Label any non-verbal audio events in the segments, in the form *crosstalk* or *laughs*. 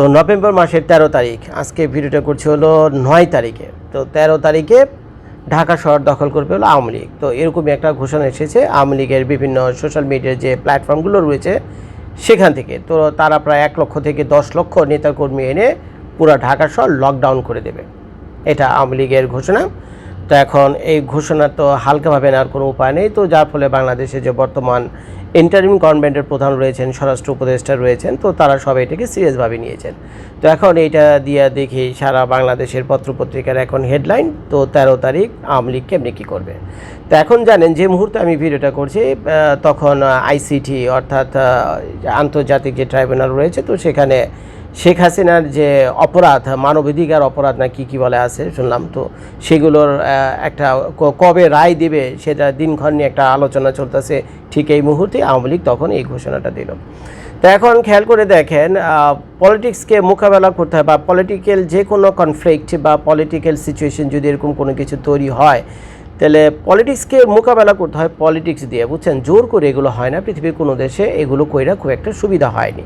তো নভেম্বর মাসের তেরো তারিখ। আজকে ভিডিওটা করছি হলো নয় তারিখে। তো তেরো তারিখে ঢাকা শহর দখল করবে হলো আওয়ামী লীগ। তো এরকমই একটা ঘোষণা এসেছে আওয়ামী লীগের বিভিন্ন সোশ্যাল মিডিয়ার যে প্ল্যাটফর্মগুলো রয়েছে সেখান থেকে। তো তারা প্রায় এক লক্ষ থেকে দশ লক্ষ নেতাকর্মী এনে পুরো ঢাকা শহর লকডাউন করে দেবে। এটা আওয়ামী লীগের ঘোষণা। তো এখন এই ঘোষণা তো হালকাভাবে নেওয়ার কোনো উপায় নেই। তো যার ফলে বাংলাদেশে যে বর্তমান ইন্টারিম গভর্নমেন্টের প্রধান রয়েছেন, স্বরাষ্ট্র উপদেষ্টা রয়েছেন, তো তারা সবাই এটাকে সিরিয়াসভাবে নিয়েছেন। তো এখন এইটা দিয়ে দেখি সারা বাংলাদেশের পত্রপত্রিকার এখন হেডলাইন তো তেরো তারিখ আওয়ামী লীগ কেমনি কী করবে? তো এখন জানেন যে মুহূর্তে আমি ভিডিওটা করছি তখন আইসিটি অর্থাৎ আন্তর্জাতিক যে ট্রাইব্যুনাল রয়েছে, তো সেখানে শেখ হাসিনার যে অপরাধ, মানবাধিকার অপরাধ না কি কি বলে আছে, শুনলাম তো, সেগুলোর একটা কবে রায় দিবে সেটা দিনক্ষণ নিয়ে একটা আলোচনা চলতেছে ঠিক এই মুহূর্তে, আওয়ামী লীগ তখন এই ঘোষণাটা দিল। তো এখন খেয়াল করে দেখেন পলিটিক্সকে মোকাবেলা করতে হয় বা পলিটিক্যাল যে কোনো কনফ্লিক্ট বা পলিটিক্যাল সিচুয়েশন যদি এরকম কোনো কিছু তৈরি হয় তাহলে পলিটিক্সকে মোকাবেলা করতে হয় পলিটিক্স দিয়ে, বুঝছেন? জোর করে এগুলো হয় না, পৃথিবীর কোনো দেশে এগুলো কইরা খুব একটা সুবিধা হয়নি।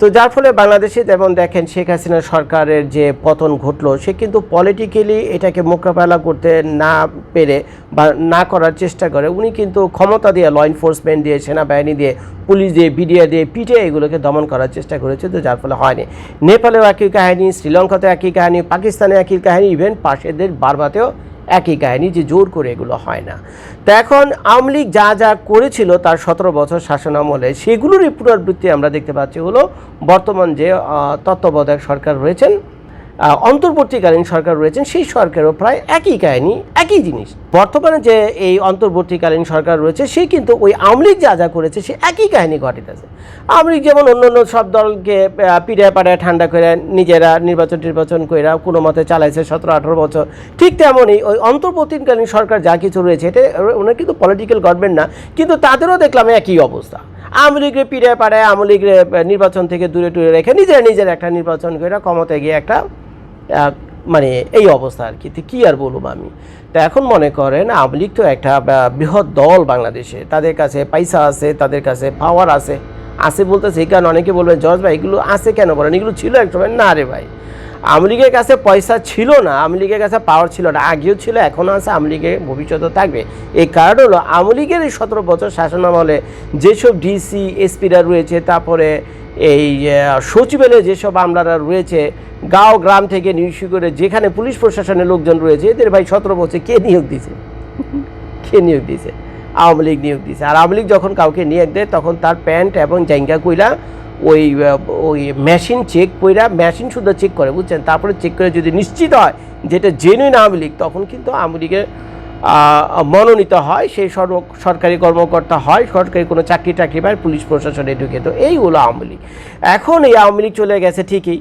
তো যার ফলে বাংলাদেশে যেমন দেখেন, শেখ হাসিনা সরকারের যে পতন ঘটলো, সে কিন্তু পলিটিক্যালি এটাকে মোকাবেলা করতে না পেরে বা না করার চেষ্টা করে, উনি কিন্তু ক্ষমতা দিয়ে ল এনফোর্সমেন্ট দিয়ে, সেনাবাহিনী দিয়ে, পুলিশ দিয়ে বিডিআর দিয়ে পিটে এগুলোকে দমন করার চেষ্টা করেছে, তো যার ফলে হয়নি। নেপালেও একই কাহিনী, শ্রীলঙ্কাতেও একই কাহিনী পাকিস্তানে একই কাহিনী ইভেন পাশেদের বারবাতেও একই কাহিনী যে জোর করে এগুলো হয় না। তা এখন আওয়ামী লীগ যা যা করেছিল তার সতেরো বছর শাসন আমলে সেগুলোরই পুনরাবৃত্তি আমরা দেখতে পাচ্ছি হলো বর্তমান যে তত্ত্বাবধায়ক সরকার রয়েছেন অন্তর্বর্তীকালীন সরকার রয়েছেন, সেই সরকারও প্রায় একই কাহিনী, একই জিনিস। বর্তমানে যে এই অন্তর্বর্তীকালীন সরকার রয়েছে, সে কিন্তু ওই আওয়ামী লীগ যা যা করেছে, সে একই কাহিনী ঘটিতেছে। আওয়ামী লীগ যেমন অন্য অন্য সব দলকে পিড়ায় পাড়ায় ঠান্ডা করে নিজেরা নির্বাচন টির্বাচন করে কোনো মতে চালাইছে সতেরো, আঠেরো বছর। ঠিক তেমনই ওই অন্তর্বর্তীকালীন সরকার যা কিছু রয়েছে, এটা ওনার কিন্তু পলিটিক্যাল গভর্নমেন্ট না, কিন্তু তাদেরও দেখলাম একই অবস্থা। আওয়ামী লীগের পিড়ায় পাড়ায় আওয়ামী লীগের নির্বাচন থেকে দূরে দূরে রেখে নিজেরা নিজের একটা নির্বাচন করে ক্ষমতায় গিয়ে একটা মানে এই অবস্থা আর কি। কী আর বলব আমি? তো এখন মনে করেন, আওয়ামী লীগ তো একটা বৃহৎ দল বাংলাদেশে। তাদের কাছে পয়সা আছে, তাদের কাছে পাওয়ার আছে। আছে বলতে সেই কারণে অনেকে বলবেন জজ ভাই, এগুলো আছে কেন বলেন? এগুলো ছিল এক না রে ভাই। আওয়ামী লীগের কাছে পয়সা ছিল না আওয়ামী লীগের কাছে পাওয়ার ছিল না, আগেও ছিল এখনও আছে আওয়ামী লীগের ভবিষ্যতেও থাকবে। এই কারণ হলো আওয়ামী লীগের এই সতেরো বছর শাসনামলে যেসব ডিসি এসপিরা রয়েছে, তারপরে এই সচিবালয়ে যেসব আমলারা রয়েছে, গাঁও, গ্রাম থেকে নিশ্চয় করে যেখানে পুলিশ প্রশাসনের লোকজন রয়েছে, এদের ভাই সতেরো বছর কে নিয়োগ দিছে? কে নিয়োগ দিছে? আওয়ামী লীগ নিয়োগ দিছে। আর আওয়ামী লীগ যখন কাউকে নিয়োগ দেয়, তখন তার প্যান্ট এবং জাইঙ্গা কইরা ওই ওই মেশিন চেক কইরা মেশিন শুধু চেক করে, বুঝছেন? তারপরে চেক করে যদি নিশ্চিত হয় যেটা জেনুইন আওয়ামী লীগ, তখন কিন্তু আওয়ামী লীগের মনোনীত হয়, সেই সর- সরকারি কর্মকর্তা হয়, সরকারি কোনো চাকরি টাকরি পায়, পুলিশ, প্রশাসনে ঢুকে তো এই হলো আওয়ামী লীগ। এখন এই আওয়ামী লীগ চলে গেছে ঠিকই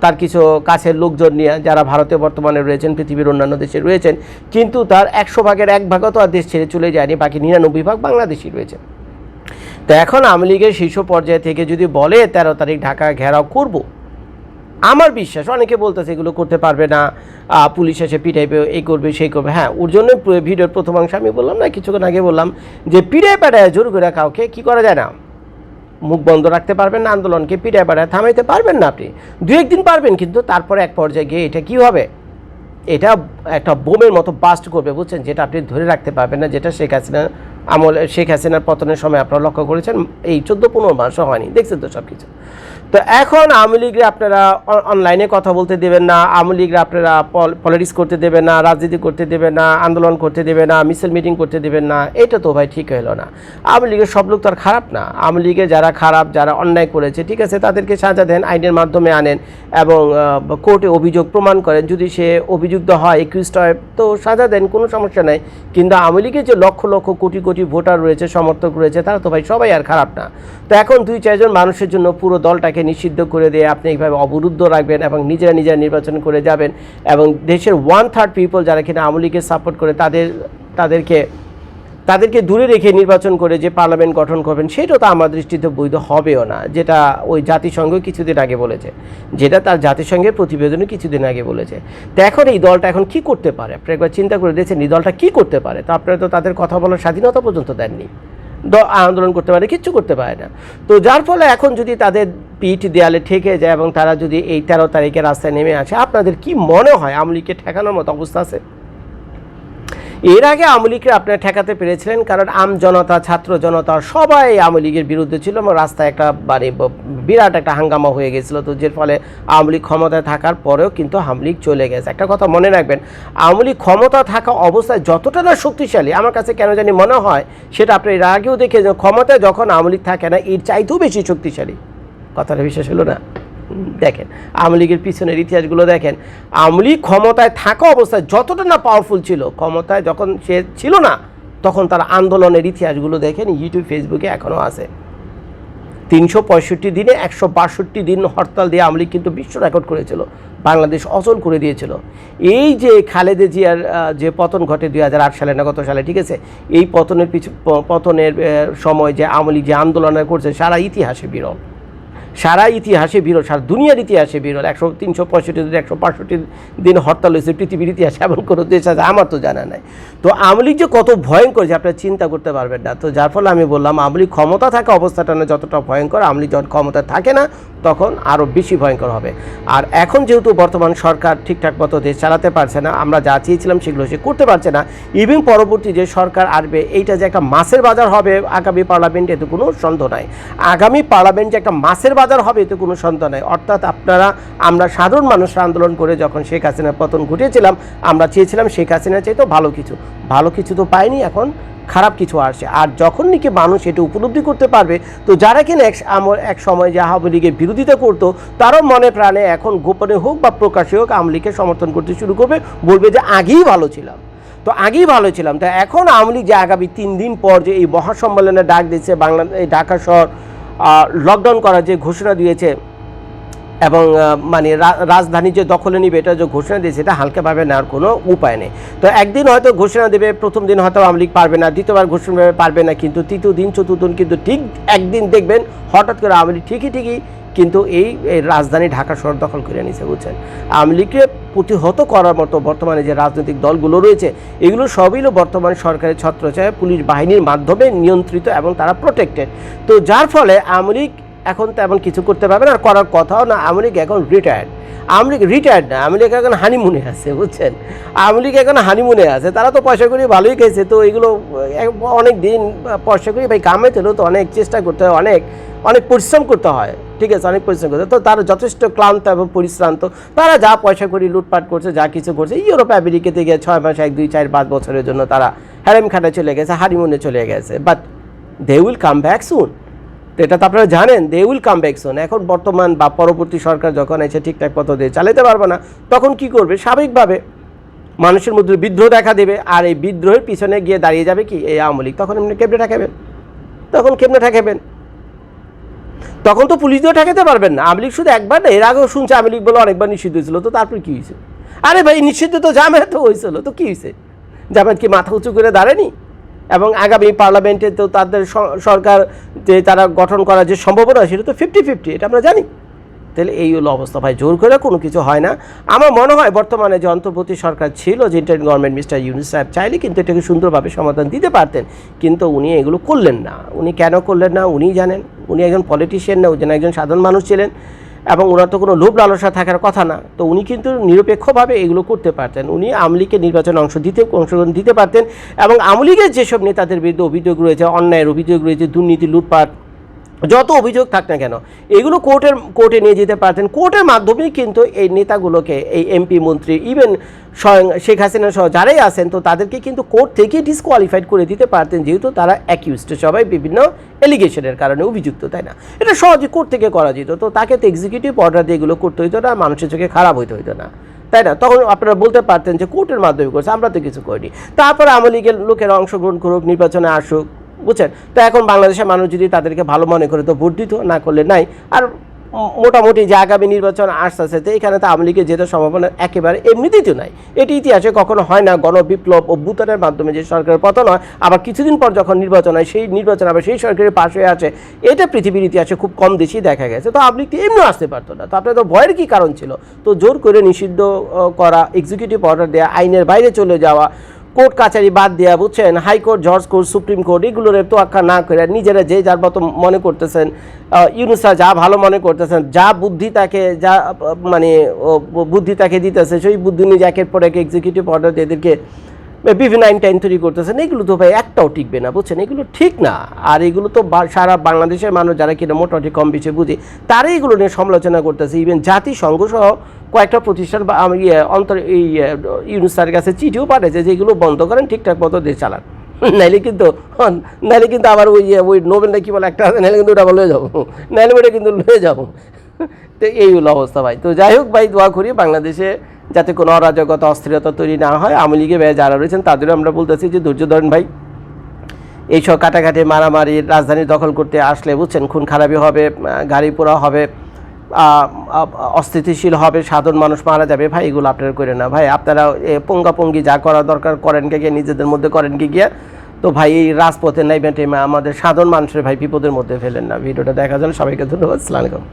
তার কিছু কাছের লোকজন নিয়ে, যারা ভারতে বর্তমানে রয়েছেন, পৃথিবীর অন্যান্য দেশে রয়েছেন, কিন্তু তার একশো ভাগের এক ভাগও তো আর দেশ ছেড়ে চলে যায়নি, বাকি নিরানব্বই ভাগ বাংলাদেশি রয়েছে। তো এখন আওয়ামী লীগের শীর্ষ পর্যায় থেকে যদি বলে তেরো তারিখ ঢাকা ঘেরাও করব, আমার বিশ্বাস, অনেকে বলতেছে এগুলো করতে পারবে না পুলিশ এসে পিটাইবে এই করবে সেই করবে। হ্যাঁ ওর জন্য ভিডিওর প্রথমাংশ আমি বললাম না, কিছুক্ষণ আগে বললাম যে পিটাই পাটায় জোর করে কাউকে কি করা যায় না। মুখ বন্ধ রাখতে পারবেন না, আন্দোলনকে পিটায় পাটায় থামাইতে পারবেন না আপনি। দু একদিন পারবেন, কিন্তু তারপরে এক পর্যায়ে গিয়ে এটা কী হবে? এটা একটা বোমের মতো বাস্ট করবে, বুঝছেন? যেটা আপনি ধরে রাখতে পারবেন না, যেটা শেখ হাসিনা আমল শেখ হাসিনার পতনের সময় আপনারা লক্ষ্য করেছেন। এই চোদ্দ পনেরো মাসও হয়নি, দেখছেন তো সব কিছু তো এখন আওয়ামী লীগরে আপনারা অনলাইনে কথা বলতে দেবেন না, আওয়ামী লীগরে আপনারা পলিটিক্স করতে দেবেন না, রাজনীতি করতে দেবেন না, আন্দোলন করতে দেবেন না মিছিল মিটিং করতে দেবেন না, এটা তো ভাই ঠিক হলো না। আওয়ামী লীগের সব লোক তো আর খারাপ না। আওয়ামী লীগে যারা খারাপ, যারা অন্যায় করেছে, ঠিক আছে, তাদেরকে সাজা দেন, আইনের মাধ্যমে আনেন এবং কোর্টে অভিযোগ প্রমাণ করেন। যদি সে অভিযুক্ত হয় একুইস্ট হয়, তো সাজা দেন, কোনো সমস্যা নেই। কিন্তু আওয়ামী লীগের যে লক্ষ লক্ষ কোটি কোটি ভোটার রয়েছে, সমর্থক রয়েছে, তারা তো ভাই সবাই আর খারাপ না। তো এখন দুই চারজন মানুষের জন্য পুরো দলটাকে নিষিদ্ধ করে দিয়ে আপনি এইভাবে অবরুদ্ধ রাখবেন এবং নিজেরা নিজেরা নির্বাচন করে যাবেন এবং দেশের ওয়ান থার্ড পিপল যারা কিনা আওয়ামী লীগকে সাপোর্ট করে তাদের, তাদেরকে তাদেরকে দূরে রেখে নির্বাচন করে যে পার্লামেন্ট গঠন করবেন, সেটাও তো আমার দৃষ্টিতে বৈধ হবেও না। যেটা ওই জাতিসংঘ কিছুদিন আগে বলেছে। যেটা তার জাতিসংঘের প্রতিবেদনে কিছুদিন আগে বলেছে। তো এখন এই দলটা এখন কি করতে পারে? আপনি একবার চিন্তা করে দিয়েছেন এই দলটা কি করতে পারে? তো আপনারা তো তাদের কথা বলার স্বাধীনতা পর্যন্ত দেননি। আন্দোলন করতে পারে, কিচ্ছু করতে পারে না। তো যার ফলে এখন যদি তাদের পিঠ দেয়ালে ঠেকে যায় এবং তারা যদি এই তেরো তারিখে রাস্তায় নেমে আসে, আপনাদের কি মনে হয় আওয়ামী লীগকে ঠেকানোর মতো অবস্থা আছে? এর আগে আওয়ামী লীগকে আপনারা ঠেকাতে পেরেছিলেন কারণ আম জনতা, ছাত্র জনতা সবাই আওয়ামী লীগের বিরুদ্ধে ছিল এবং রাস্তায় একটা মানে বিরাট একটা হাঙ্গামা হয়ে গেছিল। তো যার ফলে আওয়ামী ক্ষমতায় থাকার পরেও কিন্তু আওয়ামী লীগ চলে গেছে। একটা কথা মনে রাখবেন, আওয়ামী ক্ষমতা থাকা অবস্থায় যতটা না শক্তিশালী, আমার কাছে কেন জানি মনে হয়, সেটা আপনি এর আগেও দেখে যে ক্ষমতায় যখন আওয়ামী লীগ থাকে না, এর চাইতেও বেশি শক্তিশালী। কথাটা বিশ্বাস হলো না? দেখেন, আওয়ামী লীগের পিছনের ইতিহাসগুলো দেখেন, আওয়ামী লীগ ক্ষমতায় থাকা অবস্থায় যতটা না পাওয়ারফুল ছিল, ক্ষমতায় যখন সে ছিল না, তখন তার আন্দোলনের ইতিহাসগুলো দেখেন ইউটিউব ফেসবুকে এখনও আছে। তিনশো পঁয়ষট্টি দিনে একশো বাষট্টি দিন হরতাল দিয়ে আওয়ামী কিন্তু বিশ্ব রেকর্ড করেছিল, বাংলাদেশ অচল করে দিয়েছিল। এই যে খালেদা জিয়ার যে পতন ঘটে দুই হাজার আট সালে না গত সালে, ঠিক আছে? এই পতনের পিছু পতনের সময় যে আওয়ামী লীগ যে আন্দোলন করছে, সারা ইতিহাসে বিরল। সারা ইতিহাসে বিরল, সারা দুনিয়ার ইতিহাসে বিরল। একশো, তিনশো পঁয়ষট্টি দিন, একশো পাঁচষট্টি দিন হরতাল হয়েছে, পৃথিবীর ইতিহাসে এমন কোনো দেশ আছে আমার তো জানা নাই। তো আমলি যে কত ভয়ঙ্কর যে আপনারা চিন্তা করতে পারবেন না। তো যার ফলে আমি বললাম আমলি ক্ষমতা থাকা অবস্থাটা না যতটা ভয়ঙ্কর আমলি যখন ক্ষমতা থাকে না তখন আরও বেশি ভয়ঙ্কর হবে। আর এখন যেহেতু বর্তমান সরকার ঠিকঠাক মতো দেশ চালাতে পারছে না, আমরা যা চেয়েছিলাম সেগুলো সে করতে পারছে না। ইভিন পরবর্তী যে সরকার আসবে, এইটা যে একটা মাছের বাজার হবে, আগামী পার্লামেন্টে এতে কোনো সন্দেহ নাই। আগামী পার্লামেন্ট যে একটা মাছের বাজার হবে, এতে কোনো সন্দেহ নাই। অর্থাৎ আপনারা, আমরা সাধারণ মানুষরা আন্দোলন করে যখন শেখ হাসিনার পতন ঘটিয়েছিলাম, আমরা চেয়েছিলাম শেখ হাসিনা চাইতো ভালো কিছু। ভালো কিছু তো পাইনি এখন। খারাপ কিছু আসছে। আর যখন নাকি মানুষ এটা উপলব্ধি করতে পারবে, তো যারা কিনা এক আমল এক সময় যে আওয়ামী লীগের বিরোধিতা করতো, তারও মনে প্রাণে এখন গোপনে হোক বা প্রকাশে হোক আওয়ামী লীগকে সমর্থন করতে শুরু করবে, বলবে যে আগেই ভালো ছিলাম। তো আগেই ভালো ছিলাম। তো এখন আওয়ামী লীগ যে আগামী তিন দিন পর যে এই মহাসম্মেলনে ডাক দিচ্ছে, বাংলা এই ঢাকা শহর লকডাউন করার যে ঘোষণা দিয়েছে এবং মানে রাজধানী যে দখলে নিবে, এটা যে ঘোষণা দিয়েছে, এটা হালকাভাবে নেওয়ার কোনো উপায় নেই। তো একদিন হয়তো ঘোষণা দেবে, প্রথম দিন হয়তো আওয়ামী লীগ পারবে না, দ্বিতীয়বার ঘোষণা পারবে না, কিন্তু তৃতীয় দিন, চতুর্থ দিন কিন্তু ঠিক একদিন দেখবেন, হঠাৎ করে আওয়ামী লীগ ঠিকই ঠিকই কিন্তু এই রাজধানী ঢাকা শহর দখল করে নিয়েছে, বুঝছেন? আওয়ামী লীগকে প্রতিহত করার মতো বর্তমানে যে রাজনৈতিক দলগুলো রয়েছে, এগুলো সবই বর্তমান সরকারের ছত্রছায়া পুলিশ বাহিনীর মাধ্যমে নিয়ন্ত্রিত এবং তারা প্রোটেক্টেড তো যার ফলে আওয়ামী লীগ এখন তেমন কিছু করতে পারবে না, আর করার কথাও না, আওয়ামী লীগ এখন রিটায়ার্ড আওয়ামী লীগ রিটায়ার্ড না, আওয়ামী লীগ এখন হানিমুনে আছে, বুঝছেন আওয়ামী লীগ এখন হানিমুনে আছে, তারা তো পয়সা করি ভালোই খেয়েছে, তো এগুলো অনেক দিন পয়সা করি ভাই, কামে হলেও তো, অনেক চেষ্টা করতে হয়, অনেক অনেক পরিশ্রম করতে হয়, ঠিক আছে, অনেক পরিশ্রম করতে। তো তারা যথেষ্ট ক্লান্ত এবং পরিশ্রান্ত, তারা যা পয়সা করি লুটপাট করছে, যা কিছু করছে, ইউরোপ, আমেরিকাতে গিয়ে ছয় মাস, এক, দুই, চার, পাঁচ বছরের জন্য তারা হ্যারেম খাটে চলে গেছে হানিমুনে চলে গেছে but they will come back soon তো এটা তো আপনারা জানেন দে উইল কাম ব্যাক সোন এখন বর্তমান বা পরবর্তী সরকার যখন এসে ঠিকঠাক দিয়ে চালাতে পারবে না, তখন কি করবে? স্বাভাবিকভাবে মানুষের মধ্যে বিদ্রোহ দেখা দেবে, আর এই বিদ্রোহের পিছনে গিয়ে দাঁড়িয়ে যাবে কি? এই আওয়ামী লীগ। তখন এমনি কেমনে ঠেকাবেন তখন কেমনে ঠেকাবেন তখন তো পুলিশ দিয়ে ঠেকাতে পারবেন না। আওয়ামী লীগ শুধু একবার না, এর আগেও শুনছে আওয়ামী লীগ বলে অনেকবার নিষিদ্ধ হয়েছিল। তো তারপর কী হয়েছে? আরে ভাই, নিষিদ্ধ তো জামায়াত হয়েছিল। তো কী হয়েছে? জামায়াত কি মাথা উঁচু করে দাঁড়ায়নি? এবং আগামী পার্লামেন্টে তো তাদের সরকার যে তারা গঠন করার যে সম্ভাবনা সেটা তো ফিফটি ফিফটি এটা আমরা জানি। তাহলে এই হলো অবস্থা ভাই, জোর করে কোনো কিছু হয় না। আমার মনে হয় বর্তমানে যে অন্তর্বর্তী সরকার ছিল, যে ইন্টারিম গভর্নমেন্ট মিস্টার ইউনুস সাহেব চাইলে কিন্তু এটাকে সুন্দরভাবে সমাধান দিতে পারতেন। কিন্তু উনি এগুলো করলেন না। উনি কেন করলেন না? উনিই জানেন। উনি একজন পলিটিশিয়ান না, উনি একজন সাধারণ মানুষ ছিলেন। এবং ওনার তো কোনো লোভ লালসা থাকার কথা না। তো উনি কিন্তু নিরপেক্ষভাবে এগুলো করতে পারতেন। উনি আমলিকে নির্বাচনে অংশ দিতে, অংশগ্রহণ দিতে পারতেন এবং আমলিগের যেসব নেতাদের বিরুদ্ধে অভিযোগ রয়েছে, অন্যায়ের অভিযোগ রয়েছে, দুর্নীতি, লুটপাট যত অভিযোগ থাক না কেন, এগুলো কোর্টের, কোর্টে নিয়ে যেতে পারতেন। কোর্টের মাধ্যমেই কিন্তু এই নেতাগুলোকে, এই এমপি মন্ত্রী ইভেন স্বয়ং শেখ হাসিনা সহ যারাই আছেন, তো তাদেরকে কিন্তু কোর্ট থেকে ডিসকোয়ালিফাইড করে দিতে পারতেন, যেহেতু তারা অ্যাকিউজড সবাই বিভিন্ন এলিগেশনের কারণে অভিযুক্ত, তাই না? এটা সহজে কোর্ট থেকে করা যেত, তো তাকে তো এক্সিকিউটিভ অর্ডার দিয়ে এগুলো করতে হইতো না, মানুষের চোখে খারাপ হইতে হইতো না, তাই না? তখন আপনারা বলতে পারতেন যে কোর্টের মাধ্যমে করছে, আমরা তো কিছু করিনি। তারপরে আওয়ামী লীগের লোকেরা অংশগ্রহণ করুক, নির্বাচনে আসুক বুঝছেন? তো এখন বাংলাদেশের মানুষ যদি তাদেরকে ভালো মনে করে তো ভোট দিত না করলে নাই। আর মোটামুটি যে আগামী নির্বাচন আসতেছে তো এখানে তো আওয়ামী লীগের যেতে সম্ভাবনা একেবারে এমনিতেই তো নাই। এটি ইতিহাসে কখনো হয় না গণবিপ্লব অভ্যুত্থানের মাধ্যমে যে সরকারের পতন হয় আবার কিছুদিন পর যখন নির্বাচন হয় সেই নির্বাচন আবার সেই সরকারের পাশে আছে। এটা পৃথিবীর ইতিহাসে খুব কম দেশেই দেখা গেছে। তো আওয়ামী লীগ তো এমনিও আসতে পারতো না। তো আপনার তো ভয়ের কী কারণ ছিল? তো জোর করে নিষিদ্ধ করা এক্সিকিউটিভ অর্ডার দেওয়া আইনের বাইরে চলে যাওয়া কোর্ট কাছারি বাদ দিয়া, বুঝছেন? High court judge court supreme court এগুলোর তো আখ্যা না করে নিজেরা যে যার মতো মনে করতেছেন ইউনুসা ইউনুসরা যা ভালো মনে করতেছেন, যা বুদ্ধি তাকে, যা মানে বুদ্ধি তাকে দিতেছে, সেই বুদ্ধি নিয়ে একের পর এক এক্সিকিউটিভ অর্ডার এদেরকে বিভিন্ন আইন টাইন তৈরি করতেছেন এগুলো তো ভাই একটাও টিকবে না বুঝছেন? এগুলো ঠিক না। আর এগুলো তো সারা বাংলাদেশের মানুষ যারা কিনা মোটামুটি কম বেশি বুঝে তারাই এগুলো নিয়ে সমালোচনা করতেছে। ইভেন জাতিসংঘ সহ কয়েকটা প্রতিষ্ঠান বা আমি অন্তর এই ইউনুস স্যারের কাছে চিঠিও পাঠিয়েছে যে এগুলো বন্ধ করেন ঠিকঠাক মতো দেশ চালান। *laughs* নাইলে কিন্তু নাইলে কিন্তু আবার ওই ওই নোবেল না কি বলে একটা আছে, নাইলে কিন্তু ওটা লয়ে যাব। *laughs* নাইলে ওটা কিন্তু লয়ে যাব। *laughs* তো এই হলো অবস্থা ভাই। তো যাই হোক ভাই দোয়া করি বাংলাদেশে যাতে কোনো অরাজকতা, অস্থিরতা তৈরি না হয়। আওয়ামী লীগে যারা রয়েছেন, তাদেরও আমরা বলতেছি যে ধৈর্য ধরেন ভাই, এইসব কাটাকাটি মারামারি রাজধানী দখল করতে আসলে বুঝছেন, খুন খারাপি হবে, গাড়ি পোড়া হবে অস্থিতিশীল হবে, সাধারণ মানুষ মারা যাবে। ভাই, এগুলো আপনারা করে না। ভাই, আপনারা পঙ্গাপঙ্গি যা করা দরকার করেন কে গিয়ে নিজেদের মধ্যে করেন কি গিয়ে তো ভাই, এই রাজপথে নাইবেন আমাদের সাধারণ মানুষের ভাই বিপদের মধ্যে ফেলেন না। ভিডিওটা দেখা যান সবাইকে ধন্যবাদ। সালাম আলাইকুম।